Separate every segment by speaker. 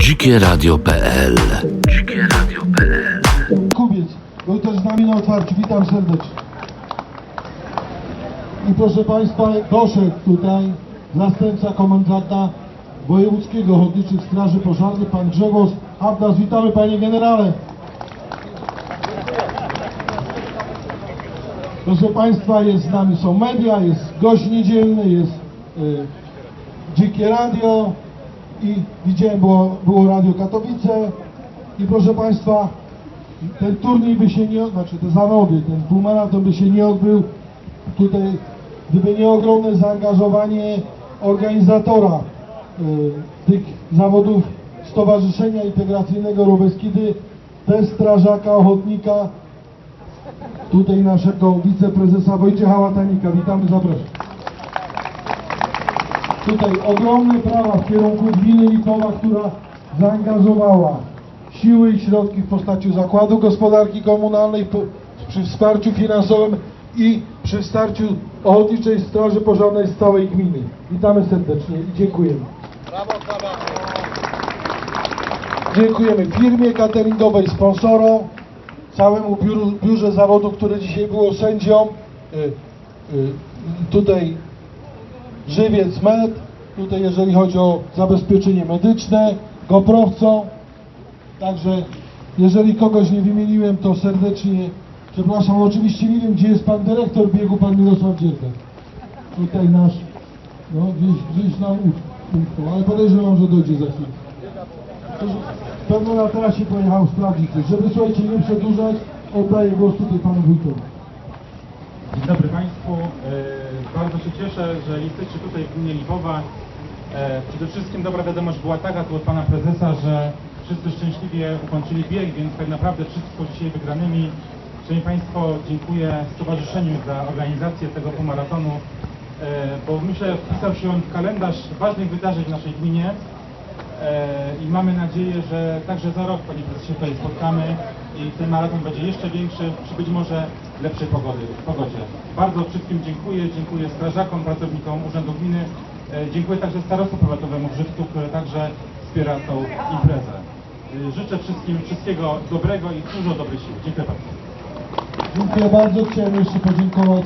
Speaker 1: dzikieradio.pl Dzikie Radio.pl
Speaker 2: Kubiec był też z nami na otwarciu. Witam serdecznie. I proszę Państwa, doszedł tutaj zastępca komendanta Wojewódzkiego Ochotniczych Straży Pożarnych, pan Grzegorz Abdas. Witamy Panie Generale. Proszę Państwa, jest z nami, są media, jest gość niedzielny, jest y, Dzikie Radio i widziałem, było, było Radio Katowice i proszę Państwa, ten turniej by się nie, znaczy te zawody, ten półmaraton by się nie odbył tutaj, gdyby nie ogromne zaangażowanie organizatora y, tych zawodów Stowarzyszenia Integracyjnego Robeskidy, bez strażaka, ochotnika, tutaj naszego wiceprezesa Wojciecha Łatanika. Witamy, zapraszam. Tutaj ogromne prawa w kierunku gminy Lipowa, która zaangażowała siły i środki w postaci Zakładu Gospodarki Komunalnej po, przy wsparciu finansowym i przy wsparciu Ochotniczej Straży Pożarnej z całej gminy. Witamy serdecznie i dziękujemy. Dziękujemy firmie cateringowej, sponsorom, całemu biuru, biurze zawodu, które dzisiaj było sędzią. Y, y, tutaj Żywiec Med, tutaj jeżeli chodzi o zabezpieczenie medyczne, Goprowcą. Także jeżeli kogoś nie wymieniłem, to serdecznie przepraszam. Oczywiście nie wiem, gdzie jest pan dyrektor biegu, pan Mirosław Dzierga. Tutaj nasz, no gdzieś, gdzieś nam ale podejrzewam, że dojdzie za chwilę. Pewno na trasie pojechał sprawdzić. Żeby słuchajcie, nie przedłużać, oddaję głos tutaj panu wójtowi.
Speaker 3: Dzień dobry. Się cieszę, że jesteście tutaj w gminie Lipowa. E, Przede wszystkim dobra wiadomość była taka tu od Pana Prezesa, że wszyscy szczęśliwie ukończyli bieg, więc tak naprawdę wszystko dzisiaj wygranymi. Szanowni Państwo, dziękuję Stowarzyszeniu za organizację tego półmaratonu, e, bo myślę, wpisał się on w kalendarz ważnych wydarzeń w naszej gminie. E, i mamy nadzieję, że także za rok, Panie Prezesie, tutaj spotkamy i ten maraton będzie jeszcze większy, przy być może lepszej pogody, pogodzie. Bardzo wszystkim dziękuję, dziękuję strażakom, pracownikom Urzędu Gminy, e, dziękuję także starostwu powiatowemu Żywcu, które także wspiera tą imprezę. E, Życzę wszystkim wszystkiego dobrego i dużo dobrej siły. Dziękuję bardzo.
Speaker 2: Dziękuję bardzo. Chciałem jeszcze podziękować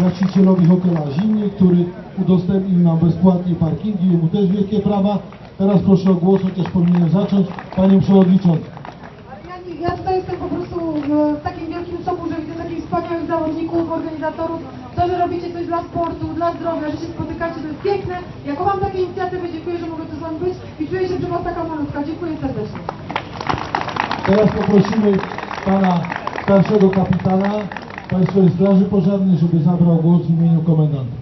Speaker 2: właścicielowi hotela Zimnie, który udostępnił nam bezpłatnie parkingi. Jemu też wielkie prawa. Teraz proszę o głos, chociaż powinienem zacząć. Panie Przewodniczący.
Speaker 4: Ja, nie- ja tutaj jestem po prostu w, w wspaniałych zawodników, organizatorów. To, że robicie coś dla sportu, dla zdrowia, że się spotykacie, to jest piękne. Ja kocham takie inicjatywy, dziękuję, że mogę tu z wami być i czuję się przy was taka malutka. Dziękuję serdecznie.
Speaker 2: Teraz poprosimy pana starszego kapitana Państwowej Straży Pożarnej, żeby zabrał głos w imieniu komendanta.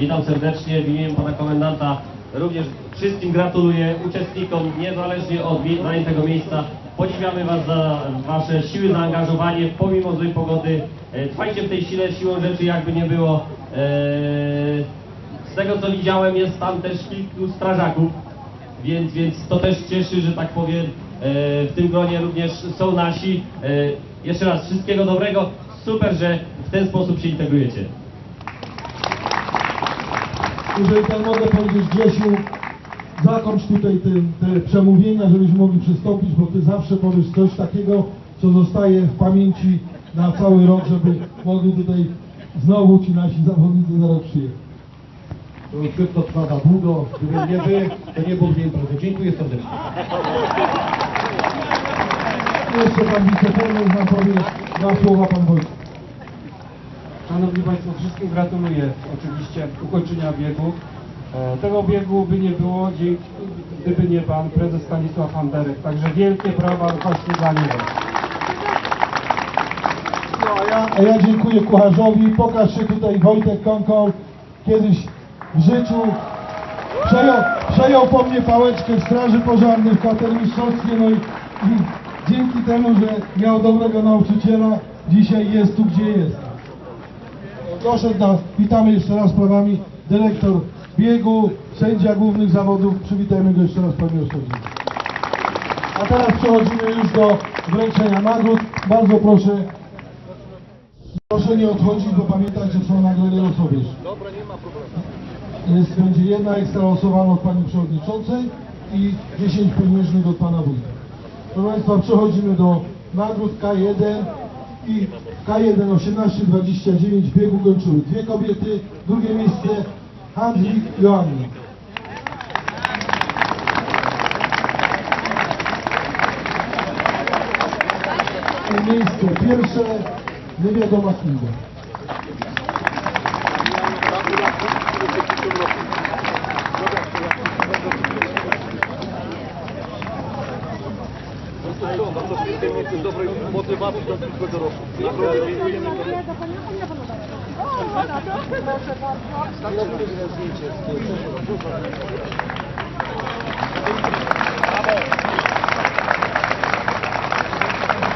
Speaker 5: Witam serdecznie w imieniu pana komendanta. Również wszystkim gratuluję uczestnikom, niezależnie od zajętego miejsca. Podziwiamy Was za Wasze siły, zaangażowanie, pomimo złej pogody. E, Trwajcie w tej sile, siłą rzeczy jakby nie było. E, Z tego co widziałem jest tam też kilku strażaków, więc, więc to też cieszy, że tak powiem. E, W tym gronie również są nasi. Jeszcze raz wszystkiego dobrego. Super, że w ten sposób się integrujecie.
Speaker 2: Jeżeli tak mogę powiedzieć, Grzesiu, zakończ tutaj te, te przemówienia, żebyśmy mogli przystąpić, bo Ty zawsze powiesz coś takiego, co zostaje w pamięci na cały rok, żeby mogli tutaj znowu ci nasi zawodnicy za rok przyjechać.
Speaker 6: Rozgrywka trwa za długo, gdyby nie wy, to nie byłoby imprezy. Dziękuję serdecznie.
Speaker 2: Jeszcze Pan wicepremier nam powie dwa słowa Pan Wojciech.
Speaker 7: Szanowni Państwo, wszystkim gratuluję oczywiście ukończenia biegu. E, Tego biegu by nie było, gdyby nie Pan Prezes Stanisław Anderek. Także wielkie brawa właśnie dla niego.
Speaker 2: No, a ja, dziękuję kucharzowi. Pokaż się tutaj Wojtek Konkol. Kiedyś w życiu przejął, przejął po mnie pałeczkę w Straży Pożarnej w Katermistrzostwie. No i, i dzięki temu, że miał dobrego nauczyciela, dzisiaj jest tu, gdzie jest. Doszedł nas, witamy jeszcze raz prawami, dyrektor biegu, sędzia głównych zawodów. Przywitajmy go jeszcze raz, panie Oszczędzi. A teraz przechodzimy już do wręczenia nagród. Bardzo proszę Proszę nie odchodzić, bo pamiętajcie, są nagrody losowe. Dobra, nie ma problemu. Jest, będzie jedna ekstra losowana od Pani Przewodniczącej i 10 pieniężnych od Pana Wójta. Proszę Państwa, przechodzimy do nagród K1 i K1 1829 w biegu kończyły dwie kobiety, drugie miejsce Handlik Joanna. I miejsce pierwsze niewiadoma Kinga.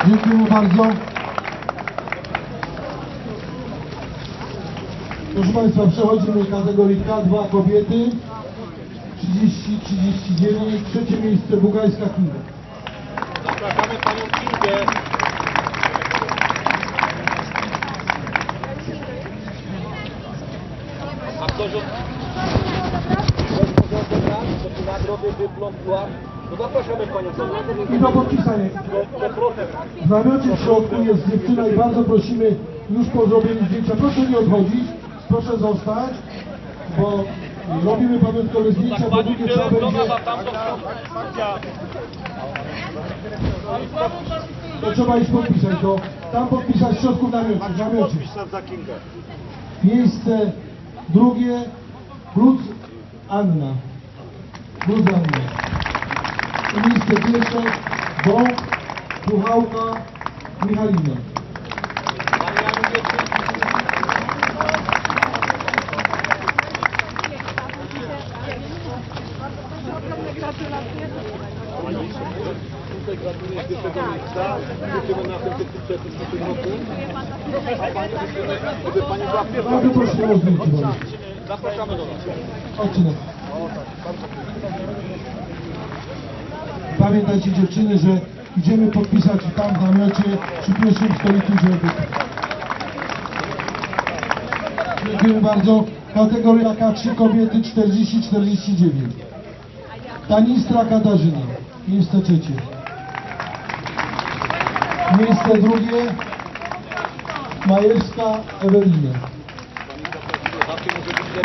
Speaker 2: Dziękujemy bardzo. Proszę Państwa, przechodzimy do kategorii K2 kobiety 30-39, trzecie miejsce Bugajska Kinga.
Speaker 8: Zapraszamy panią Kingę. A ktoś od... Ktoś może odebrać, bo tu nagrody, No zapraszamy panią.
Speaker 2: I do podpisania. W namiocie w środku jest dziewczyna i bardzo prosimy już po zrobieniu zdjęcia, proszę nie odchodzić, proszę zostać, bo robimy pamiątkowe zdjęcia, po
Speaker 8: Pani
Speaker 2: drugie trzeba będzie,
Speaker 8: tamtą
Speaker 2: to trzeba iść podpisać, to tam podpisać w środku w namiocie, w namiocie. Miejsce drugie, Luz Anna. Luz Anna. Miejsce pierwsze, Bąk, Puchałka, Michalina.
Speaker 8: Wieczny. Tutaj gratuluję pierwszego miejsca. Życzymy w tym roku. Żeby pani była pierwsza. Zapraszamy do nas
Speaker 2: na Pamiętajcie dziewczyny, że idziemy podpisać tam w namiocie przy pierwszym stoliku, żeby... Dziękuję bardzo. Kategoria K3 kobiety 40-49. Tanistra Katarzyna. Miejsce trzecie. Miejsce drugie. Majewska Ewelina.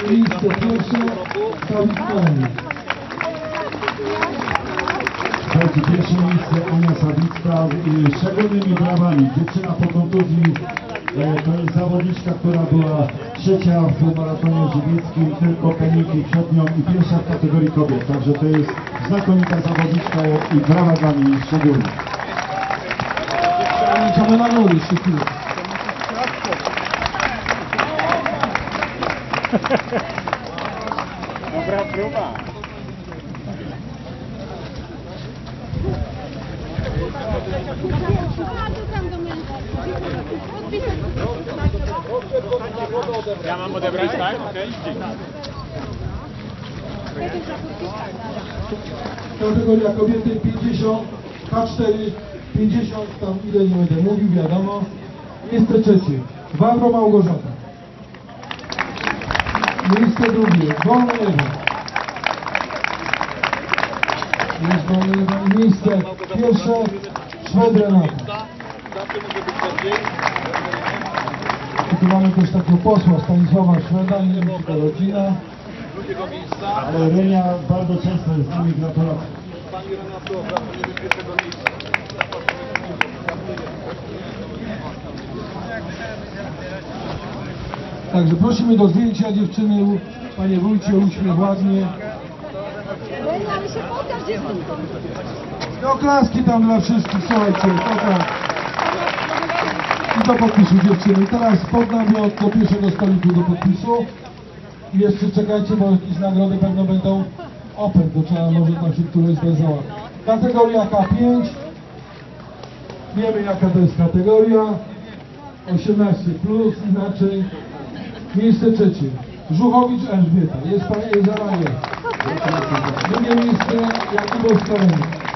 Speaker 2: Miejsce pierwsze. Sawicka
Speaker 9: Słuchajcie, pierwsze miejsce Ania Sawicka y, szczególnymi brawami. Dziewczyna po kontuzji e, to jest zawodniczka, która była trzecia w maratonie żywieckim, tylko peniki przed nią i pierwsza w kategorii kobiet. Także to jest znakomita zawodniczka i brawa dla niej szczególnie.
Speaker 2: Idziemy na górę jeszcze chwilę.
Speaker 3: Ja mam odebrać, tak? Okej.
Speaker 2: Kategoria kobiety 50, K4, 50, tam ile nie będę mówił, wiadomo. Miejsce trzecie, Wawro Małgorzata. Miejsce drugie, Wolna Ewa. Jest Wolna Ewa. Miejsce pierwsze, Szwed Renata.
Speaker 8: Zawsze może być lepiej.
Speaker 2: I tu mamy też takiego posła Stanisława Szweda, nie wiem czy to rodzina.
Speaker 9: Ale Renia bardzo często jest z nami, gratulacje.
Speaker 8: Pani Renato, gratuluję pierwszego miejsca.
Speaker 2: Także prosimy do zdjęcia dziewczyny, panie wójcie, uśmiech ładnie.
Speaker 4: Ale się pokaż dziewczynkom.
Speaker 2: I oklaski tam dla wszystkich, słuchajcie, to tak. Do podpisu dziewczyny. Teraz pod namiot do pierwszego stoliku do podpisu. I jeszcze czekajcie, bo jakieś nagrody pewno będą open, to trzeba może tam się któreś związała. Kategoria K5. Wiemy jaka to jest kategoria. 18 plus, inaczej. Miejsce trzecie. Żuchowicz Elżbieta. Jest pani Elżara jest. Drugie miejsce Jakubowska Renia.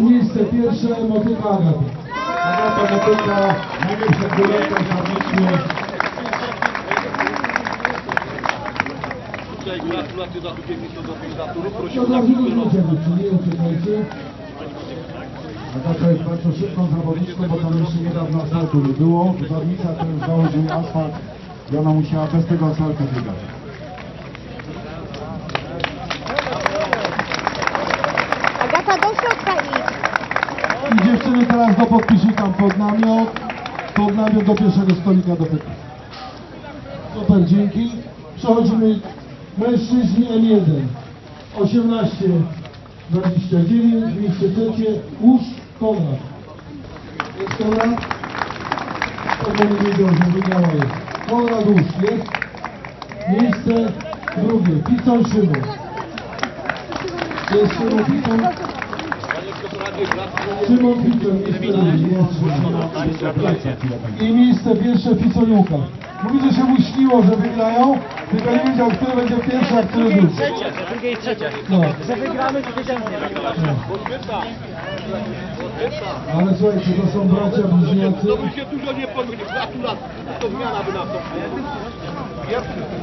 Speaker 2: Miejsce pierwsze Motyka Agata.
Speaker 9: Agata Motyka, Najlepsza kolejka serdecznie.
Speaker 8: Tutaj gratulacje za wybiegnięcie do kandydaturów.
Speaker 2: No
Speaker 8: Prosimy
Speaker 2: dla
Speaker 8: na
Speaker 2: mnie
Speaker 8: chwilę.
Speaker 2: ludzie nie uciekajcie.
Speaker 9: Agata jest bardzo szybką zawodniczką, bo tam jeszcze niedawno asfaltu nie było. Zawodnica już założył asfalt i ona musiała bez tego asfaltu biegać.
Speaker 10: Agata, do środka idź.
Speaker 2: I teraz do podpisu tam pod namiot. Pod namiot do pierwszego stolika do podpisu. Super, dzięki. Przechodzimy mężczyźni M1. 18, 29, miejsce trzecie, Łóż Konrad. Jest Konrad? To nie wiedział, że wygrała jest. Konrad Łóż jest. Miejsce drugie, Picon Szymon. Jest Szymon Picon. Szymon Szymon. I miejsce pierwsze Piconiuka. Mówi, że się mu śniło, że wygrają, tylko nie wiedział, który będzie pierwszy, a który drugi. Trzecie, drugie i trzecie. No. Że wygramy, to wiedziałem, Ale słuchajcie, to są bracia bliźniacy
Speaker 8: To by się dużo nie pomylił. Gratulacje. To zmiana by na to.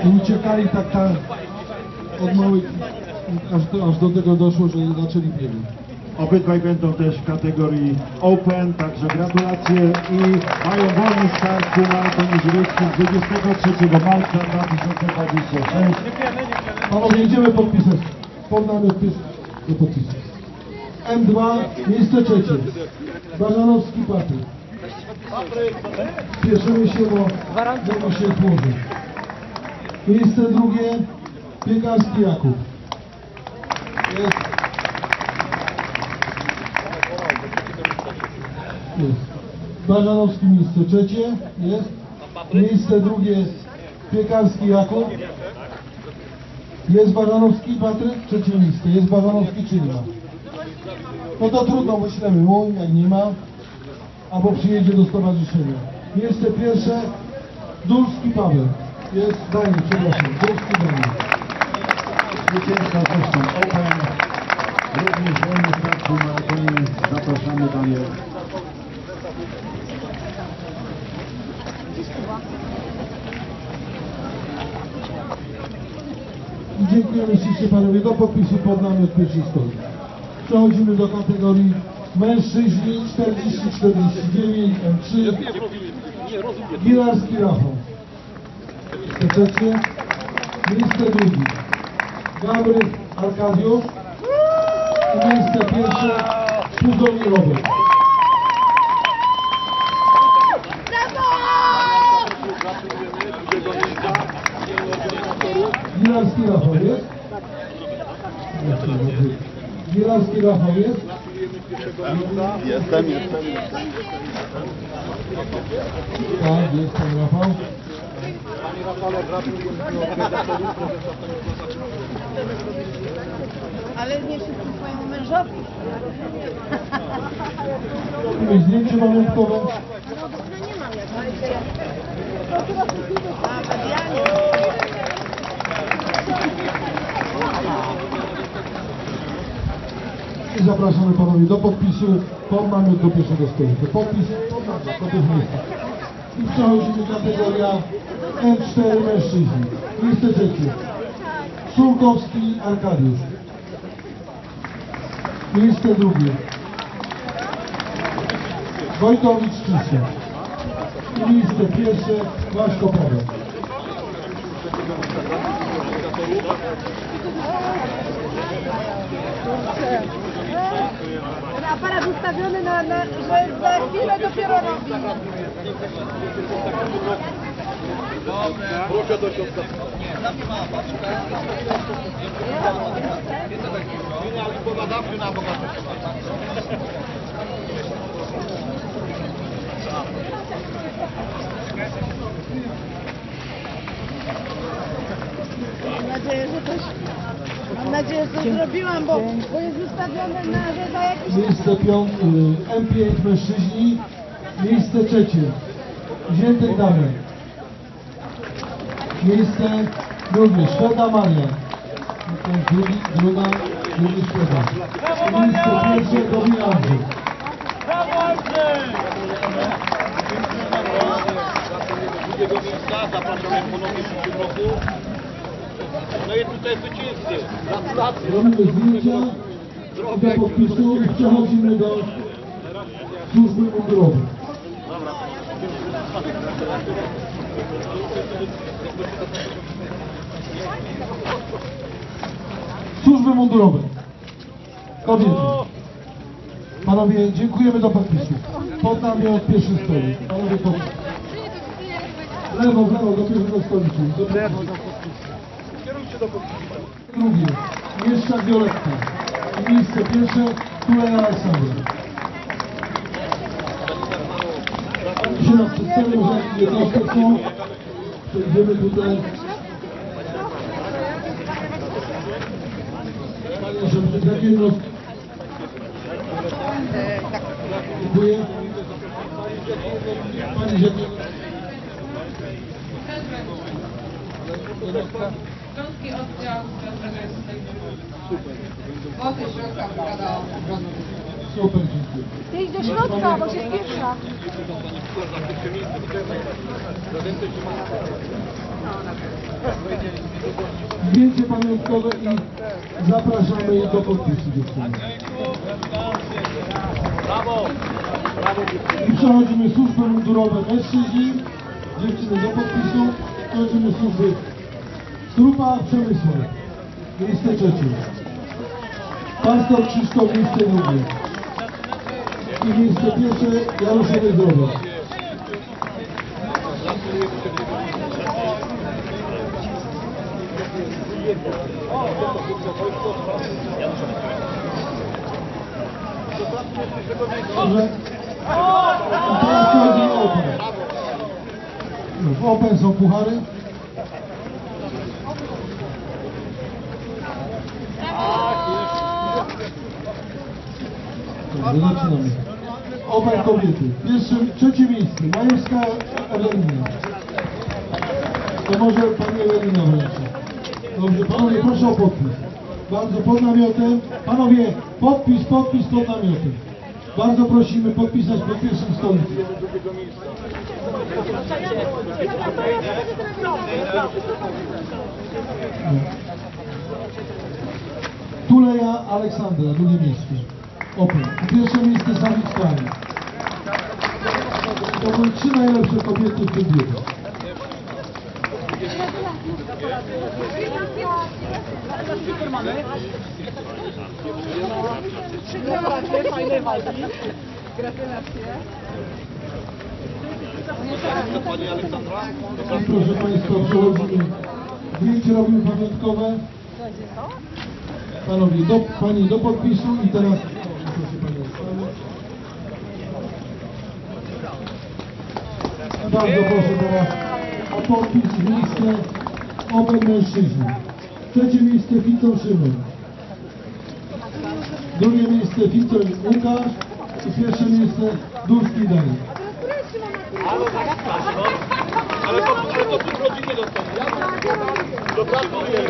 Speaker 2: i uciekali tak tam od małych, aż do, aż do tego doszło, że zaczęli biegać.
Speaker 9: Obydwaj będą też w kategorii Open, także gratulacje i mają wolny start w półmaratonie żywieckim 23 marca 2026.
Speaker 2: Panowie, jedziemy podpisać. Pod namiot pies do podpisu. M2, miejsce trzecie. Barzanowski Patryk. Spieszymy się, bo bo się złoży. Miejsce drugie, Piekarski Jakub. Jest. Jest. Barzanowski miejsce trzecie. Jest. Miejsce drugie, Piekarski Jakub. Jest Baranowski Patryk? Trzecie miejsce. Jest Baranowski czy nie ma? No to trudno, myślemy mu, jak nie ma. Albo przyjedzie do stowarzyszenia. Miejsce pierwsze, Dulski Paweł. Jest Daniel, przepraszam, Dulski Daniel.
Speaker 9: Zwycięzca zresztą Open, również wolny w półmaratonie. Zapraszamy Daniel.
Speaker 2: I dziękujemy ślicznie panowie do podpisu pod namiot pierwszy stolik. Przechodzimy do kategorii mężczyźni 40-49 M3. Gilarski Rafał. Trzecie. Miejsce drugi. Gabryk Arkadiusz. I miejsce pierwsze Puzowi Robert. Gilarski Rafał jest? Gilarski Rafał jest?
Speaker 8: Jestem, jestem.
Speaker 2: Tak, jest pan Rafał.
Speaker 8: Panie Rafale,
Speaker 10: Ale nie wszyscy swojemu mężowi.
Speaker 2: Jakieś zdjęcie pamiątkowe?
Speaker 10: No nie mam jak. A, Fabianie.
Speaker 2: I zapraszamy panowie do podpisu pod namiot do pierwszego stolika. Podpis pod namiot, to też miejsce. I przechodzimy kategoria M4 mężczyźni. Trzecie. Szulkowski Arkadiusz. Miejsce drugie. Wojtowicz Krzysztof. Miejsce pierwsze Waśko Paweł.
Speaker 10: Ten aparat ustawiony na, na, że za chwilę dopiero robi.
Speaker 8: Proszę do środka. Mieli pogadawczy na bogato.
Speaker 10: Mam nadzieję, że coś... Mam nadzieję, że coś zrobiłam, bo, bo jest wystawione na, że za jakiś...
Speaker 2: Miejsce piąte, M5 mężczyźni. Miejsce trzecie. Ziętek Damian. Miejsce drugie. Szweda Maria. Drugi, druga, drugi Szweda. Miejsce pierwsze Dobin Andrzej.
Speaker 10: Drugiego miejsca. Zapraszamy ponownie w przyszłym roku. No i tutaj zwycięzcy. Gratulacje.
Speaker 2: Do podpisu i przechodzimy do służby mundurowej. Służby mundurowe. Kobiety. Panowie, dziękujemy do podpisu. Pod nami od pierwszych stoli. Panowie, podpis. Lewo, w lewo, do pierwszego stoliku. Do Drugie. Mieszka Violetta. I miejsce pierwsze. Tulej Aleksandra. Nas przedstawią, że jednostkę są. Przejdziemy tutaj. Panie, żeby takie jednostki. Dziękuję. Pani Ziemia.
Speaker 11: Śląski oddział Wody Środka Obrony.
Speaker 2: Super, dziękuję.
Speaker 4: Ty idź do środka, bo się spiesza.
Speaker 2: Zdjęcie pamiątkowe i zapraszamy ich do podpisu dziewczyny. I przechodzimy służby mundurowe mężczyźni, dziewczyny do podpisu, przechodzimy służby Strupa Przemysław, miejsce trzecie. Pastor Krzysztof, drugie. I miejsce pierwsze Jarosław Zdrowa. Dobrze? I teraz chodzi o Open. W Open są puchary. Dobrze, zaczynamy. Open kobiety. Pierwsze, trzecie miejsce. Majewska Ewelina. To może pani Ewelina wręczy. Dobrze, panowie, proszę o podpis. Bardzo pod namiotem. Panowie, podpis, podpis pod namiotem. Bardzo prosimy podpisać pod pierwszym stolikiem. Tuleja Aleksandra, drugie miejsce. Open. I Pierwsze miejsce Sawickani. To były trzy najlepsze kobiety w tym wieku. I proszę Państwa, przechodzimy. Zdjęcie robimy pamiątkowe. Panowie, do, Pani do podpisu i teraz... Proszę. Bardzo proszę teraz o podpis miejsce Open Mężczyźni. Trzecie miejsce Ficon Szymon. Drugie miejsce Ficon Łukasz i pierwsze miejsce Durski Daniel.
Speaker 10: Ale to, ale to rodziny dostanie. To rodziny?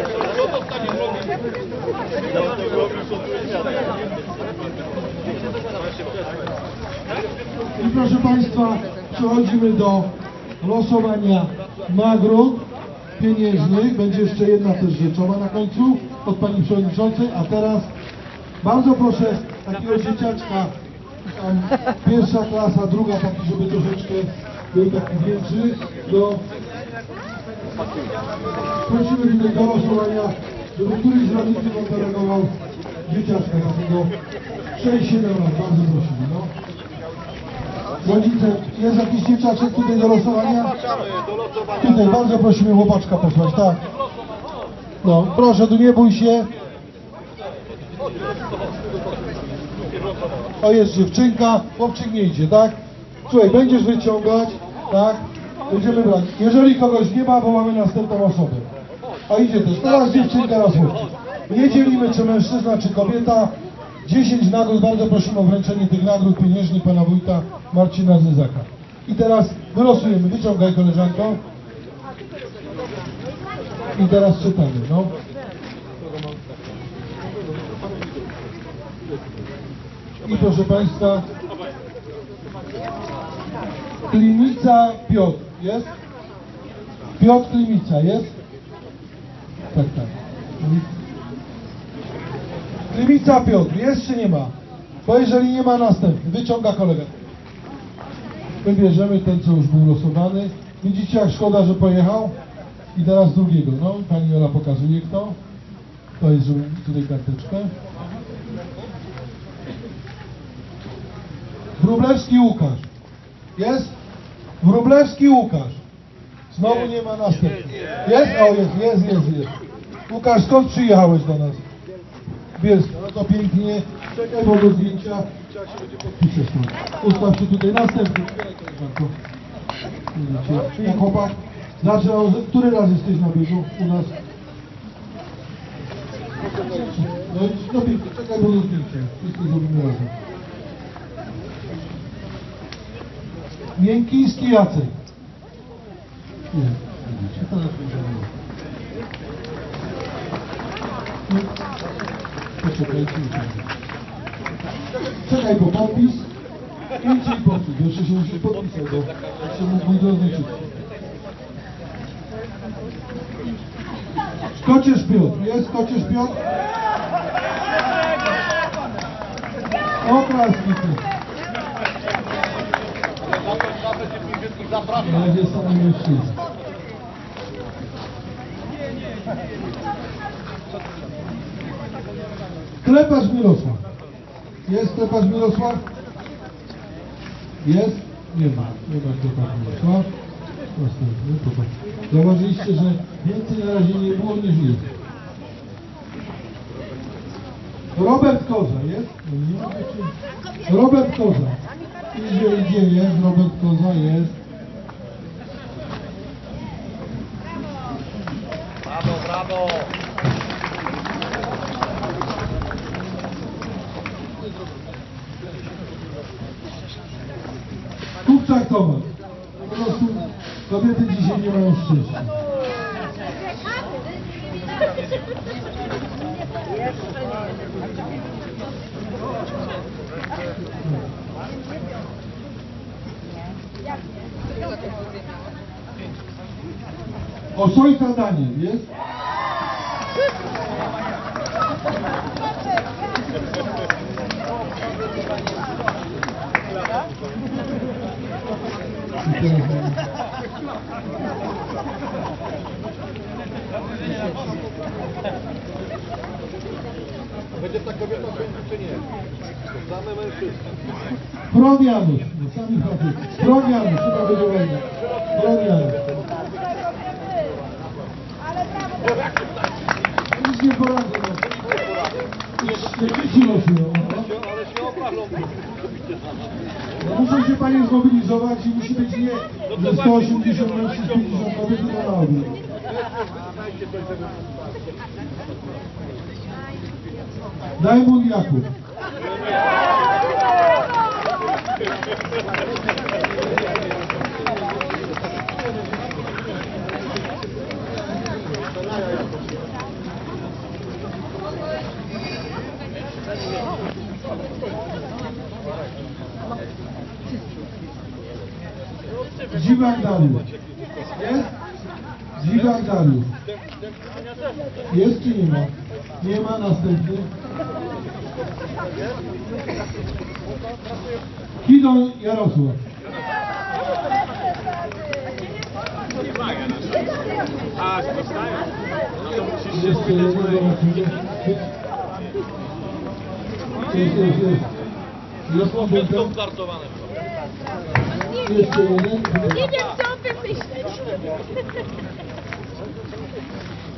Speaker 12: I proszę Państwa, przechodzimy do losowania nagród pieniężnych. Będzie jeszcze jedna też rzeczowa na końcu od Pani Przewodniczącej, a teraz bardzo proszę takiego dzieciaczka, tam pierwsza klasa, druga taki, żeby troszeczkę był taki większy, do prosimy tutaj do losowania, żeby któryś z rodziców operował dzieciaczka takiego 6-7 lat, bardzo prosimy, no. Rodzice, jest jakiś dzieciaczek tutaj do losowania?
Speaker 10: Zapraszamy do losowania.
Speaker 12: Tutaj bardzo prosimy chłopaczka posłać, tak. No, proszę, tu nie bój się. O, jest dziewczynka, chłopczyk nie idzie, tak? Słuchaj, będziesz wyciągać, tak? Będziemy brać. Jeżeli kogoś nie ma, mamy następną osobę. A idzie też, teraz dziewczynka, raz chłopczyk. Nie dzielimy, czy mężczyzna, czy kobieta. 10 nagród, bardzo prosimy o wręczenie tych nagród pieniężnych pana wójta Marcina Zyzaka. I teraz wylosujemy, wyciągaj koleżanko. I teraz czytamy, no. I proszę Państwa, Klinica Piotr, jest?
Speaker 2: Piotr Klimica jest? Tak, tak. Klimica Piotr, jest czy nie ma? Bo jeżeli nie ma następny, wyciąga kolega. Wybierzemy ten, co już był losowany. Widzicie, jak szkoda, że pojechał? I teraz drugiego. No, pani Jola pokazuje kto. To jest żeby tutaj karteczkę. Wróblewski Łukasz. Jest? Wróblewski Łukasz. Znowu nie ma następny. Jest? O, jest, jest, jest, jest. Łukasz, skąd przyjechałeś do nas? Bielska, no to pięknie. Czekaj, bo do zdjęcia piszesz tam. Ustaw się tutaj. Następny. Widzicie? Jak chłopak? Zaczął, który raz jesteś na biegu u nas? No, i- no czekaj, bo do zdjęcia. Wszyscy zrobimy razem. Miękiński Jacek. Nie, widzicie, teraz będziemy. Czekaj, bo podpis. Idźcie i podpis. Jeszcze się musi podpisać, bo jeszcze mógł rozliczyć. Kocierz Piotr. Jest Kocierz Piotr? Oklaski tu.
Speaker 8: Zapraszam.
Speaker 2: Na razie sami mężczyzn. Kleparz Mirosław. Jest Kleparz Mirosław? Jest? Nie ma. Nie ma Kleparz Mirosław. Następny. Popatrz. Zauważyliście, że więcej na razie nie było niż jest. Robert Koza jest? Robert Koza. Idzie, idzie, jest. Robert Koza jest.
Speaker 8: Brawo.
Speaker 2: Kupczak Tomasz. Po prostu kobiety dzisiaj nie mają szczęścia. Osojka Daniel jest?
Speaker 8: Będzie ta kobieta czy nie? Same mężczyzny.
Speaker 2: Bron Janusz, sami facet. Bron Janusz, chyba będzie wojna. Bron Janusz. Nic nie poradzę, no. Już dzieci losują, no.
Speaker 8: Ale się opalą.
Speaker 2: No panie zmobilizować i musi być nie ze 180 mężczyzn, 50 kobiet, tylko na ogół. Dajmund Jakub. Jest czy nie ma? Nie ma następny. Kidon Jarosław. Jest, jest. Jest.
Speaker 8: Startowane.
Speaker 2: Jeszcze jeden.
Speaker 10: Nie wiem, co wymyśleć.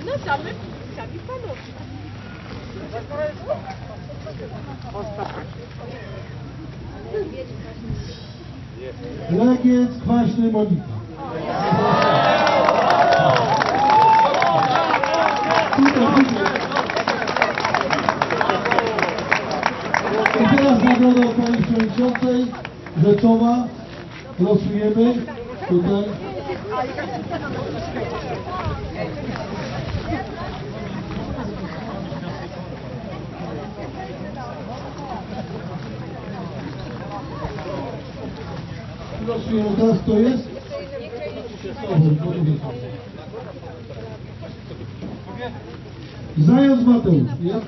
Speaker 10: No sami panowie.
Speaker 2: Legiec Kwaśny tutaj. I teraz nagroda od Pani Przewodniczącej Rzeczowa. kto jest? Zając Mateusz, jest?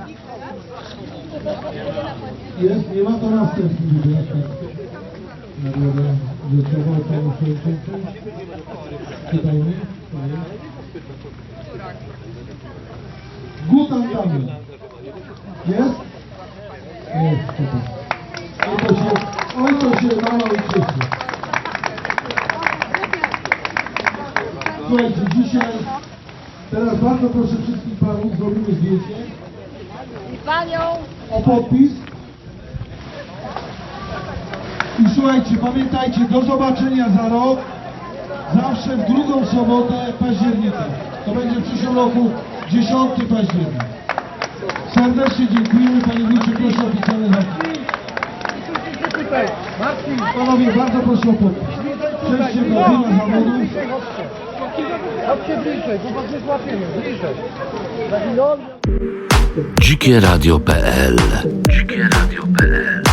Speaker 2: Jest, nie ma to następny Nagroda Czytajmy. Gutan Damian. Jest? Tak. Jest, super. Się, ojco się, mama i. Słuchajcie, dzisiaj, teraz bardzo proszę wszystkich panów, zrobimy zdjęcie.
Speaker 10: Panią
Speaker 2: o podpis. I słuchajcie, pamiętajcie, do zobaczenia za rok, zawsze w drugą sobotę października. To będzie w przyszłym roku 10 października. Serdecznie dziękujemy Panie Wójcie, proszę oficjalne zapisy. Panowie, bardzo proszę o podpis. Do biura zawodów.
Speaker 1: Dzikie Radio.pl Dzikie Radio.pl